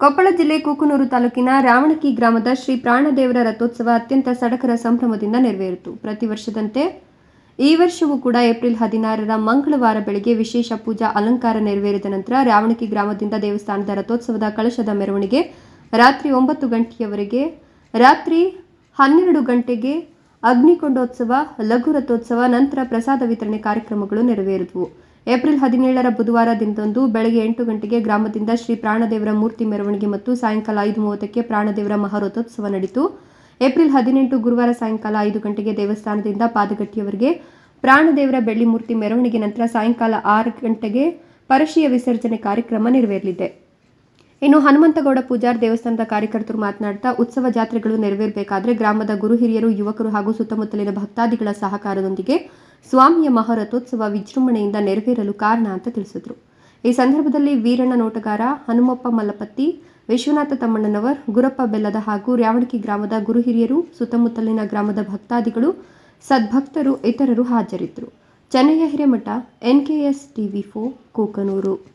ಕೊಪ್ಪಳ ಜಿಲ್ಲೆ ಕುಕನೂರು ತಾಲೂಕಿನ ರಾವಣಕಿ ಗ್ರಾಮದ ಶ್ರೀ ಪ್ರಾಣದೇವರ ರಥೋತ್ಸವ ಅತ್ಯಂತ ಸಡಕರ ಸಂಭ್ರಮದಿಂದ ನೆರವೇರಿತು. ಪ್ರತಿ ವರ್ಷದಂತೆ ಈ ವರ್ಷವೂ ಕೂಡ ಏಪ್ರಿಲ್ ಹದಿನಾರರ ಮಂಗಳವಾರ ಬೆಳಗ್ಗೆ ವಿಶೇಷ ಪೂಜಾ ಅಲಂಕಾರ ನೆರವೇರಿದ ನಂತರ ರಾವಣಕಿ ಗ್ರಾಮದಿಂದ ದೇವಸ್ಥಾನದ ರಥೋತ್ಸವದ ಕಳಶದ ಮೆರವಣಿಗೆ ರಾತ್ರಿ ಒಂಬತ್ತು ಗಂಟೆಯವರೆಗೆ, ರಾತ್ರಿ ಹನ್ನೆರಡು ಗಂಟೆಗೆ ಅಗ್ನಿಕೊಂಡೋತ್ಸವ, ಲಘು ರಥೋತ್ಸವ, ನಂತರ ಪ್ರಸಾದ ವಿತರಣೆ ಕಾರ್ಯಕ್ರಮಗಳು ನೆರವೇರಿದವು. ಏಪ್ರಿಲ್ ಹದಿನೇಳರ ಬುಧವಾರ ದಿನದಂದು ಬೆಳಗ್ಗೆ ಎಂಟು ಗಂಟೆಗೆ ಗ್ರಾಮದಿಂದ ಶ್ರೀ ಪ್ರಾಣದೇವರ ಮೂರ್ತಿ ಮೆರವಣಿಗೆ ಮತ್ತು ಸಾಯಂಕಾಲ ಐದು ಮೂವತ್ತಕ್ಕೆ ಪ್ರಾಣದೇವರ ಮಹಾರಥೋತ್ಸವ ನಡೆಯಿತು ಏಪ್ರಿಲ್ ಹದಿನೆಂಟು ಗುರುವಾರ ಸಾಯಂಕಾಲ ಐದು ಗಂಟೆಗೆ ದೇವಸ್ಥಾನದಿಂದ ಪಾದಗಟ್ಟಿಯವರೆಗೆ ಪ್ರಾಣದೇವರ ಬೆಳ್ಳಿ ಮೂರ್ತಿ ಮೆರವಣಿಗೆ ನಂತರ ಸಾಯಂಕಾಲ ಆರು ಗಂಟೆಗೆ ಪರಶಿಯ ವಿಸರ್ಜನೆ ಕಾರ್ಯಕ್ರಮ ನೆರವೇರಲಿದೆ. ಇನ್ನು ಹನುಮಂತಗೌಡ ಪೂಜಾರ್ ದೇವಸ್ಥಾನದ ಕಾರ್ಯಕರ್ತರು ಮಾತನಾಡ್ತಾ, ಉತ್ಸವ ಜಾತ್ರೆಗಳು ನೆರವೇರಬೇಕಾದ್ರೆ ಗ್ರಾಮದ ಗುರು ಹಿರಿಯರು, ಯುವಕರು ಹಾಗೂ ಸುತ್ತಮುತ್ತಲಿನ ಭಕ್ತಾದಿಗಳ ಸಹಕಾರದೊಂದಿಗೆ ಸ್ವಾಮಿಯ ಮಹಾರಥೋತ್ಸವ ವಿಜೃಂಭಣೆಯಿಂದ ನೆರವೇರಲು ಕಾರಣ ಅಂತ ತಿಳಿಸಿದ್ರು. ಈ ಸಂದರ್ಭದಲ್ಲಿ ವೀರಣ್ಣ ನೋಟಗಾರ, ಹನುಮಪ್ಪ ಮಲ್ಲಪತ್ತಿ, ವಿಶ್ವನಾಥ ತಮ್ಮಣ್ಣನವರ್, ಗುರಪ್ಪ ಬೆಲ್ಲದ ಹಾಗೂ ರ್ಯಾವಣಕಿ ಗ್ರಾಮದ ಗುರು ಹಿರಿಯರು, ಸುತ್ತಮುತ್ತಲಿನ ಗ್ರಾಮದ ಭಕ್ತಾದಿಗಳು, ಸದ್ಭಕ್ತರು, ಇತರರು ಹಾಜರಿದ್ದರು. ಚೆನ್ನಯ್ಯ ಹಿರೇಮಠ, ಎನ್ಕೆಎಸ್ ಟಿವಿ ಫೋ ಕೂಕನೂರು.